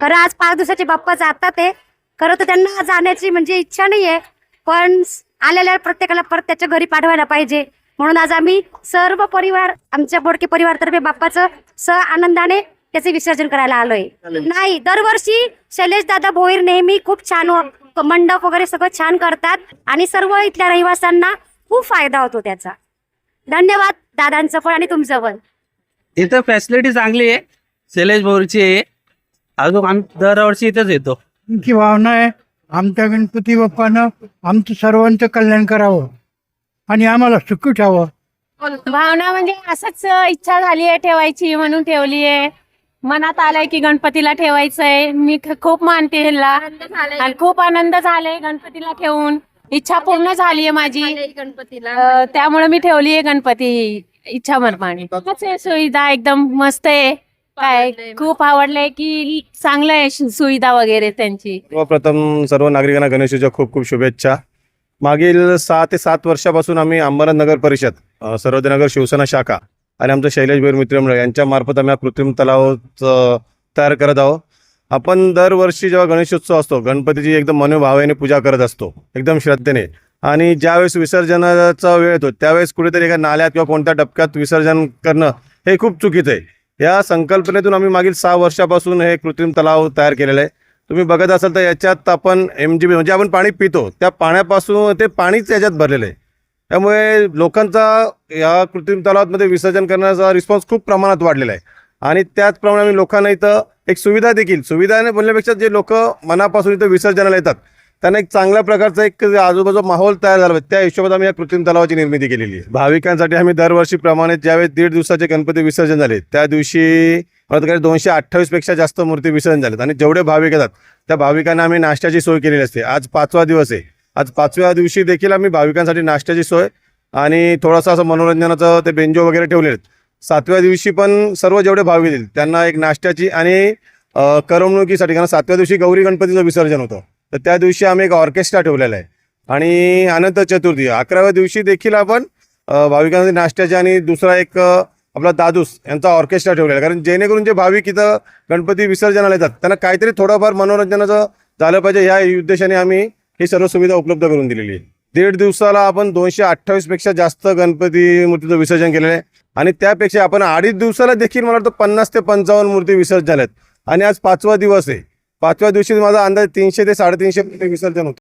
खरं आज पाच दिवसाचे बाप्पा जातात आहे खरं तर त्यांना जाण्याची म्हणजे इच्छा नाही आहे पण आलेल्या प्रत्येकाला परत त्याच्या घरी पाठवायला पाहिजे. म्हणून आज आम्ही सर्व परिवार आमच्या बोडके परिवारतर्फे बाप्पाचं स आनंदाने त्याचे विसर्जन करायला आलोय. नाही दरवर्षी शैलेश दादा भोईर नेहमी खूप छान मंडप वगैरे सगळं छान करतात आणि सर्व इथल्या रहिवाशांना खूप फायदा होतो त्याचा. धन्यवाद दादांचं पण आणि तुमचं पण. इथं फॅसिलिटी चांगली आहे. शैलेश भोरची आहे. अजून आम्ही दरवर्षी इथंच येतो. तुमची भावना आहे आमच्या गणपती बाप्पानं आमचं सर्वांचं कल्याण करावं आणि आम्हाला सुखी ठेवावं. भावना म्हणजे असंच इच्छा झाली आहे ठेवायची म्हणून ठेवली आहे. मनात आलंय की गणपतीला ठेवायचंय. मी ख- खूप मानते ह्याला. आणि खूप आनंद झालाय गणपतीला ठेवून. इच्छा पूर्ण झाली आहे माझी. अं, त्यामुळे मी ठेवली आहे गणपती इच्छा मरमाने सुविधा एकदम मस्त आहे. काय खूप आवडलंय की चांगलं आहे सु- सुविधा वगैरे त्यांची. सर्वप्रथम सर्व नागरिकांना गणेशोत्सवच्या खूप खूप शुभेच्छा. मागील सहा ते सात वर्षापासून आम्ही अंबरनाथ नगर परिषद अ, सर्वोदयनगर शिवसेना शाखा आणि आमचं शैलेश भैर मित्रमंडळ यांच्या मार्फत आम्ही हा कृत्रिम तलाव तयार करत आहोत. आपण दरवर्षी जेव्हा गणेशोत्सव असतो गणपतीची एकदम मनोभावेने पूजा करत असतो एकदम श्रद्धेने. आणि ज्यावेळेस विसर्जनाचा वेळ येतो त्यावेळेस कुठेतरी एका नाल्यात किंवा कोणत्या टप्प्यात विसर्जन करणं हे खूप चुकीचं आहे. या संकल्पनेतून आम्ही मागील सहा वर्षापासून हे कृत्रिम तलाव तयार केलेलं आहे. तुम्ही बघत असाल तर याच्यात आपण एम जी बी म्हणजे आपण पाणी पितो. त्या पाण्यापासून ते पाणीच याच्यात भरलेलं आहे. त्यामुळे लोकांचा या कृत्रिम तलावामध्ये विसर्जन करण्याचा रिस्पॉन्स खूप प्रमाणात वाढलेला आहे. आणि त्याचप्रमाणे आम्ही लोकांना इथं एक सुविधा देखील सुविधाने बोलण्यापेक्षा जे लोक मनापासून इथं विसर्जनाला येतात त्यांना एक चांगल्या प्रकारचा एक आजूबाजू माहोल तयार झाला त्या हिशोबात आम्ही या कृत्रिम तलावाची निर्मिती केलेली आहे. भाविकांसाठी आम्ही दरवर्षीप्रमाणे ज्यावेळेस दीड दिवसाचे गणपती विसर्जन झाले त्या दिवशी मला काही दोनशे अठ्ठावीसपेक्षा जास्त मूर्ती विसर्जन झाल्यात आणि जेवढे भाविक येतात त्या भाविकांना आम्ही नाश्त्याची सोय केलेली असते. आज पाचवा दिवस आहे. आज पाचव्या दिवशी देखील आम्ही भाविकांसाठी नाश्त्याची सोय आणि थोडासा असं मनोरंजनाचं ते बेंजो वगैरे ठेवलेले आहेत. सातव्या दिवशी पण सर्व जेवढे भाविक येतील त्यांना एक नाश्त्याची आणि करमणुकीसाठी कारण सातव्या दिवशी गौरी गणपतीचं विसर्जन होतं. तर त्या दिवशी आम्ही एक ऑर्केस्ट्रा ठेवलेला आहे. आणि अनंत चतुर्थी अकराव्या दिवशी देखील आपण भाविकांसाठी नाश्त्याचे आणि दुसरा एक आपला दादूस यांचा ऑर्केस्ट्रा ठेवलेला आहे. कारण जेणेकरून जे भाविक इथं गणपती विसर्जनाला येतात त्यांना काहीतरी थोडंफार मनोरंजनाचं झालं पाहिजे. ह्या उद्देशाने आम्ही ही सर्व सुविधा उपलब्ध करून दिलेली आहे. दीड दिवसाला आपण दोनशे अठ्ठावीसपेक्षा जास्त गणपती मूर्तीचं विसर्जन केलेलं आहे. आणि त्यापेक्षा आपण अडीच दिवसाला देखील मला वाटतं पन्नास ते पंचावन्न मूर्ती विसर्जन झाल्यात. आणि आज पाचवा दिवस आहे. पाचव्या दिवशी माझा अंदाज तीनशे ते साडेतीनशे विसर्जन होतं.